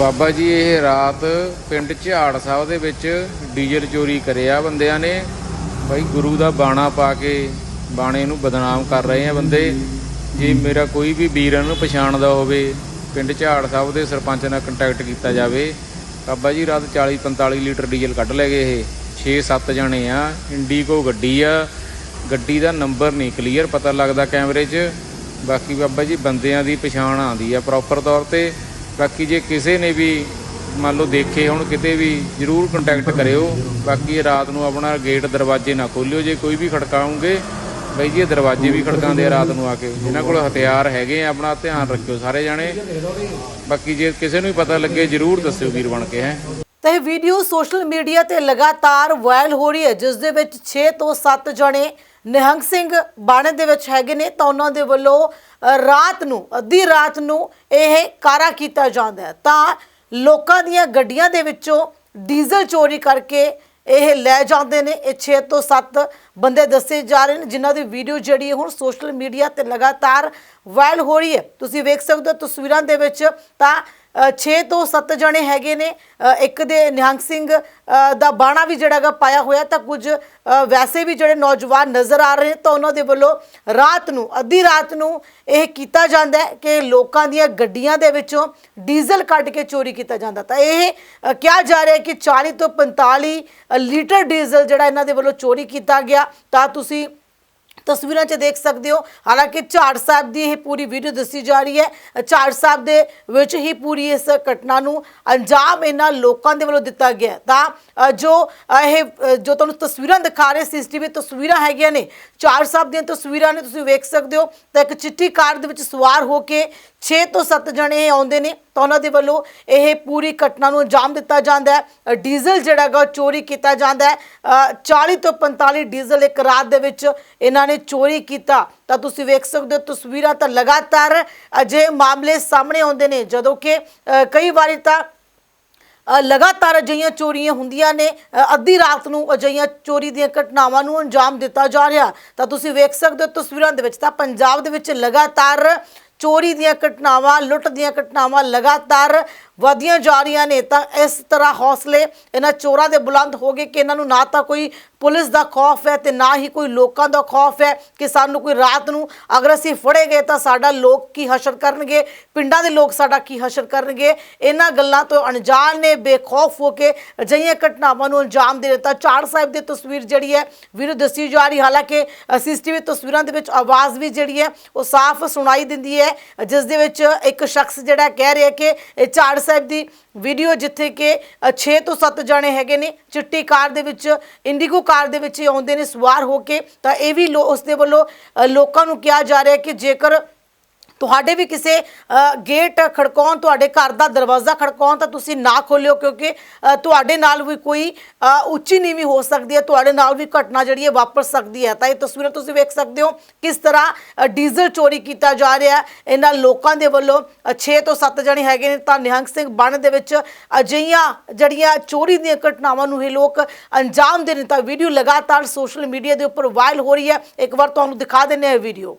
ਬਾਬਾ ਜੀ, ਇਹ ਰਾਤ ਪਿੰਡ ਝਾੜ ਸਾਹਿਬ ਦੇ ਵਿੱਚ ਡੀਜ਼ਲ ਚੋਰੀ ਕਰਿਆ ਬੰਦਿਆਂ ਨੇ। ਭਾਈ ਗੁਰੂ ਦਾ ਬਾਣਾ ਪਾ ਕੇ ਬਾਣੇ ਨੂੰ ਬਦਨਾਮ ਕਰ ਰਹੇ ਆ ਬੰਦੇ। ਜੇ ਮੇਰਾ ਕੋਈ ਵੀ ਵੀਰ ਇਹਨੂੰ ਪਛਾਣਦਾ ਹੋਵੇ, ਪਿੰਡ ਝਾੜ ਸਾਹਿਬ ਦੇ ਸਰਪੰਚ ਨਾਲ ਕੰਟੈਕਟ ਕੀਤਾ ਜਾਵੇ, ਬਾਬਾ ਜੀ, ਰਾਤ 40 45 ਲੀਟਰ ਡੀਜ਼ਲ ਕੱਢ ਲੈ ਗਏ ਇਹ। 6-7 ਜਣੇ ਆ, ਇੰਡੀਗੋ ਗੱਡੀ ਆ, ਗੱਡੀ ਦਾ ਨੰਬਰ ਨਹੀਂ ਕਲੀਅਰ ਪਤਾ ਲੱਗਦਾ ਕੈਮਰੇ 'ਚ। ਬਾਕੀ ਬਾਬਾ ਜੀ, ਬੰਦਿਆਂ ਦੀ ਪਛਾਣ ਆਉਂਦੀ ਆ ਪ੍ਰੋਪਰ ਤੌਰ ਤੇ। ਬਾਕੀ ਜੇ ਕਿਸੇ ਨੇ ਵੀ ਮੰਨ ਲਓ ਦੇਖੇ ਹੁਣ, ਕਿਤੇ ਵੀ ਜਰੂਰ ਕੰਟੈਕਟ ਕਰਿਓ। ਬਾਕੀ ਰਾਤ ਨੂੰ ਆਪਣਾ ਗੇਟ ਦਰਵਾਜ਼ੇ ਨਾ ਖੋਲਿਓ, ਜੇ ਕੋਈ ਵੀ ਖੜਕਾਉਂਗੇ, ਬਈ ਜੀ ਇਹ ਦਰਵਾਜ਼ੇ ਵੀ ਖੜਕਾਉਂਦੇ ਆ ਰਾਤ ਨੂੰ ਆ ਕੇ। ਜਿਨ੍ਹਾਂ ਕੋਲ ਹਥਿਆਰ ਹੈਗੇ ਆ, ਆਪਣਾ ਧਿਆਨ ਰੱਖਿਓ ਸਾਰੇ ਜਾਣੇ। ਬਾਕੀ ਜੇ ਕਿਸੇ ਨੂੰ ਵੀ ਪਤਾ ਲੱਗੇ, ਜਰੂਰ ਦੱਸਿਓ ਵੀਰ ਬਣ ਕੇ, ਹੈ। ਤਾਂ ਇਹ ਵੀਡੀਓ ਸੋਸ਼ਲ ਮੀਡੀਆ ਤੇ ਲਗਾਤਾਰ ਵਾਇਰਲ ਹੋ ਰਹੀ ਹੈ, ਜਿਸ ਦੇ ਵਿੱਚ 6 ਤੋਂ 7 ਜਣੇ ਨਿਹੰਗ ਸਿੰਘ ਬਾਣੇ ਦੇ ਵਿੱਚ ਹੈਗੇ ਨੇ ਤਾਂ ਉਹਨਾਂ ਦੇ ਵੱਲੋਂ ਰਾਤ ਨੂੰ, ਅੱਧੀ ਰਾਤ ਨੂੰ ਇਹ ਕਾਰਾ ਕੀਤਾ ਜਾਂਦਾ ਹੈ। ਤਾਂ ਲੋਕਾਂ ਦੀਆਂ ਗੱਡੀਆਂ ਦੇ ਵਿੱਚੋਂ ਡੀਜ਼ਲ ਚੋਰੀ ਕਰਕੇ ਇਹ ਲੈ ਜਾਂਦੇ ਨੇ। ਇਹ 6 ਤੋਂ 7 ਬੰਦੇ ਦੱਸੇ ਜਾ ਰਹੇ ਨੇ, ਜਿਨ੍ਹਾਂ ਦੀ ਵੀਡੀਓ ਜਿਹੜੀ ਹੁਣ ਸੋਸ਼ਲ ਮੀਡੀਆ ਤੇ ਲਗਾਤਾਰ ਵਾਇਰਲ ਹੋ ਰਹੀ ਹੈ। ਤੁਸੀਂ ਵੇਖ ਸਕਦੇ ਹੋ ਤਸਵੀਰਾਂ ਦੇ ਵਿੱਚ ਤਾਂ 6 ਤੋਂ 7 ਜਣੇ ਹੈਗੇ ਨੇ। ਇੱਕ ਦੇ ਨਿਹੰਗ ਸਿੰਘ ਦਾ ਬਾਣਾ ਵੀ ਜਿਹੜਾ ਹੈਗਾ ਪਾਇਆ ਹੋਇਆ ਤਾਂ ਕੁਝ ਵੈਸੇ ਵੀ ਜਿਹੜੇ ਨੌਜਵਾਨ ਨਜ਼ਰ ਆ ਰਹੇ ਤਾਂ ਉਹਨਾਂ ਦੇ ਵੱਲੋਂ ਰਾਤ ਨੂੰ, ਅੱਧੀ ਰਾਤ ਨੂੰ ਇਹ ਕੀਤਾ ਜਾਂਦਾ ਹੈ ਕਿ ਲੋਕਾਂ ਦੀਆਂ ਗੱਡੀਆਂ ਦੇ ਵਿੱਚੋਂ ਡੀਜ਼ਲ ਕੱਢ ਕੇ ਚੋਰੀ ਕੀਤਾ ਜਾਂਦਾ। ਤਾਂ ਇਹ ਕਿਹਾ ਜਾ ਰਿਹਾ ਕਿ 40 ਤੋਂ 45 ਲੀਟਰ ਡੀਜ਼ਲ ਜਿਹੜਾ ਇਹਨਾਂ ਦੇ ਵੱਲੋਂ ਚੋਰੀ ਕੀਤਾ ਗਿਆ। ਤਾਂ ਤੁਸੀਂ ਤਸਵੀਰਾਂ 'ਚ ਦੇਖ ਸਕਦੇ ਹੋ। ਹਾਲਾਂਕਿ ਝਾੜ ਸਾਹਿਬ ਦੀ ਇਹ ਪੂਰੀ ਵੀਡੀਓ ਦੱਸੀ ਜਾ ਰਹੀ ਹੈ। ਝਾੜ ਸਾਹਿਬ ਦੇ ਵਿੱਚ ਹੀ ਪੂਰੀ ਇਸ ਘਟਨਾ ਨੂੰ ਅੰਜਾਮ ਇਹਨਾਂ ਲੋਕਾਂ ਦੇ ਵੱਲੋਂ ਦਿੱਤਾ ਗਿਆ ਤਾਂ ਜੋ ਇਹ ਜੋ ਤੁਹਾਨੂੰ ਤਸਵੀਰਾਂ ਦਿਖਾ ਰਹੇ ਸੀਸੀਟੀਵੀ ਤਸਵੀਰਾਂ ਹੈਗੀਆਂ ਨੇ, ਝਾੜ ਸਾਹਿਬ ਦੀਆਂ ਤਸਵੀਰਾਂ ਨੇ ਤੁਸੀਂ ਵੇਖ ਸਕਦੇ ਹੋ। ਤਾਂ ਇੱਕ ਚਿੱਟੀ ਕਾਰ ਦੇ ਵਿੱਚ ਸਵਾਰ ਹੋ ਕੇ 6 ਤੋਂ 7 ਜਣੇ ਇਹ ਆਉਂਦੇ ਨੇ। ਤਾਂ ਉਹਨਾਂ ਦੇ ਵੱਲੋਂ ਇਹ ਪੂਰੀ ਘਟਨਾ ਨੂੰ ਅੰਜਾਮ ਦਿੱਤਾ ਜਾਂਦਾ ਹੈ। ਡੀਜ਼ਲ ਜਿਹੜਾ ਹੈਗਾ ਉਹ ਚੋਰੀ ਕੀਤਾ ਜਾਂਦਾ ਹੈ। 40 ਤੋਂ 45 ਡੀਜ਼ਲ ਇੱਕ ਰਾਤ ਦੇ ਵਿੱਚ ਇਹਨਾਂ ਨੇ ਚੋਰੀ ਕੀਤਾ। ਤਾਂ ਤੁਸੀਂ ਵੇਖ ਸਕਦੇ ਹੋ, ਤਸਵੀਰਾਂ ਤਾਂ ਲਗਾਤਾਰ ਅਜੇ ਮਾਮਲੇ ਸਾਹਮਣੇ ਆਉਂਦੇ ਨੇ, ਜਦੋਂ ਕਿ ਕਈ ਵਾਰੀ ਤਾਂ ਲਗਾਤਾਰ ਅਜਿਹੀਆਂ ਚੋਰੀਆਂ ਹੁੰਦੀਆਂ ਨੇ। ਅੱਧੀ ਰਾਤ ਨੂੰ ਅਜਿਹੀਆਂ ਚੋਰੀ ਦੀਆਂ ਘਟਨਾਵਾਂ ਨੂੰ ਅੰਜਾਮ ਦਿੱਤਾ ਜਾ ਰਿਹਾ। ਤਾਂ ਤੁਸੀਂ ਵੇਖ ਸਕਦੇ ਹੋ, ਤਸਵੀਰਾਂ ਦੇ ਵਿੱਚ ਤਾਂ ਪੰਜਾਬ ਦੇ ਵਿੱਚ ਲਗਾਤਾਰ ਚੋਰੀ ਦੀਆਂ ਘਟਨਾਵਾਂ, ਲੁੱਟ ਦੀਆਂ ਘਟਨਾਵਾਂ ਲਗਾਤਾਰ ਵਧੀਆਂ ਜਾ ਰਹੀਆਂ ਨੇ, ਤਾਂ ਇਸ ਤਰ੍ਹਾਂ ਹੌਸਲੇ ਇਹਨਾਂ ਚੋਰਾਂ ਦੇ ਬੁਲੰਦ ਹੋ ਗਏ ਕਿ ਇਹਨਾਂ ਨੂੰ ਨਾ ਤਾਂ ਕੋਈ ਪੁਲਿਸ ਦਾ ਖੌਫ ਹੈ ਤੇ ਨਾ ਹੀ ਕੋਈ ਲੋਕਾਂ ਦਾ ਖੌਫ ਹੈ ਕਿ ਸਾਨੂੰ ਕੋਈ ਰਾਤ ਨੂੰ ਅਗਰ ਅਸੀਂ ਫੜੇ ਗਏ ਤਾਂ ਸਾਡਾ ਲੋਕ ਕੀ ਹਸ਼ਰ ਕਰਨਗੇ, ਪਿੰਡਾਂ ਦੇ ਲੋਕ ਸਾਡਾ ਕੀ ਹਸ਼ਰ ਕਰਨਗੇ? ਇਹਨਾਂ ਗੱਲਾਂ ਤੋਂ ਅਣਜਾਣ ਨੇ, ਬੇਖੌਫ ਹੋ ਕੇ ਅਜਿਹੀਆਂ ਘਟਨਾਵਾਂ ਨੂੰ ਅੰਜਾਮ ਦੇ ਦਿੱਤਾ। ਚਾਰ ਸਾਹਿਬ ਦੀ ਤਸਵੀਰ ਜਿਹੜੀ ਹੈ ਵੀਡੀਓ ਦੱਸੀ ਜਾ ਰਹੀ, ਹਾਲਾਂਕਿ ਸੀਸੀਟੀਵੀ ਤਸਵੀਰਾਂ ਦੇ ਵਿੱਚ ਆਵਾਜ਼ ਵੀ ਜਿਹੜੀ ਹੈ ਉਹ ਸਾਫ਼ ਸੁਣਾਈ ਦਿੰਦੀ ਹੈ। ਜਿਸ ਦੇ ਵਿੱਚ ਇੱਕ ਸ਼ਖਸ ਜਿਹੜਾ ਕਹਿ ਰਿਹਾ ਕਿ ਇਹ ਚਾਰ ਸਾਹਿਬ ਦੀ ਵੀਡੀਓ ਜਿੱਥੇ ਕਿ 6 ਤੋਂ 7 ਜਣੇ ਹੈਗੇ ਨੇ ਚਿੱਟੀ ਕਾਰ ਦੇ ਵਿੱਚ ਇੰਡੀਗੋ ਕਾਰ ਦੇ ਵਿੱਚ ਆਉਂਦੇ ਨੇ ਸਵਾਰ ਹੋ ਕੇ ਤਾਂ ਇਹ ਵੀ ਲੋ- ਉਸ ਦੇ ਵੱਲੋਂ ਅ, ਲੋਕਾਂ ਨੂੰ ਕਿਹਾ ਜਾ ਰਿਹਾ ਕਿ ਜੇਕਰ ਤੁਹਾਡੇ ਵੀ ਕਿਸੇ ਗੇਟ ਖੜਕਾਉਣ, ਤੁਹਾਡੇ ਘਰ ਦਾ ਦਰਵਾਜ਼ਾ ਖੜਕਾਉਣ ਤਾਂ ਤੁਸੀਂ ਨਾ ਖੋਲਿਓ ਕਿਉਂਕਿ ਤੁਹਾਡੇ ਨਾਲ ਵੀ ਕੋਈ ਉੱਚੀ ਨੀਵੀਂ ਹੋ ਸਕਦੀ ਹੈ, ਤੁਹਾਡੇ ਨਾਲ ਵੀ ਘਟਨਾ ਜਿਹੜੀ ਹੈ ਵਾਪਰ ਸਕਦੀ ਹੈ। ਤਾਂ ਇਹ ਤਸਵੀਰਾਂ ਤੁਸੀਂ ਵੇਖ ਸਕਦੇ ਹੋ ਕਿਸ ਤਰ੍ਹਾਂ ਡੀਜ਼ਲ ਚੋਰੀ ਕੀਤਾ ਜਾ ਰਿਹਾ ਹੈ। ਇਹਨਾਂ ਲੋਕਾਂ ਦੇ ਵੱਲੋਂ 6 ਤੋਂ 7 ਜਣੇ ਹੈਗੇ ਨੇ। ਤਾਂ ਨਿਹੰਗ ਸਿੰਘ ਬਣ ਦੇ ਵਿੱਚ ਅਜਿਹੀਆਂ ਜਿਹੜੀਆਂ ਚੋਰੀ ਦੀਆਂ ਘਟਨਾਵਾਂ ਨੂੰ ਇਹ ਲੋਕ ਅੰਜਾਮ ਦੇ ਨੇ। ਤਾਂ ਵੀਡੀਓ ਲਗਾਤਾਰ ਸੋਸ਼ਲ ਮੀਡੀਆ ਦੇ ਉੱਪਰ ਵਾਇਰਲ ਹੋ ਰਹੀ ਹੈ। ਇੱਕ ਵਾਰ ਤੁਹਾਨੂੰ ਦਿਖਾ ਦਿੰਦੇ ਹਾਂ ਇਹ ਵੀਡੀਓ।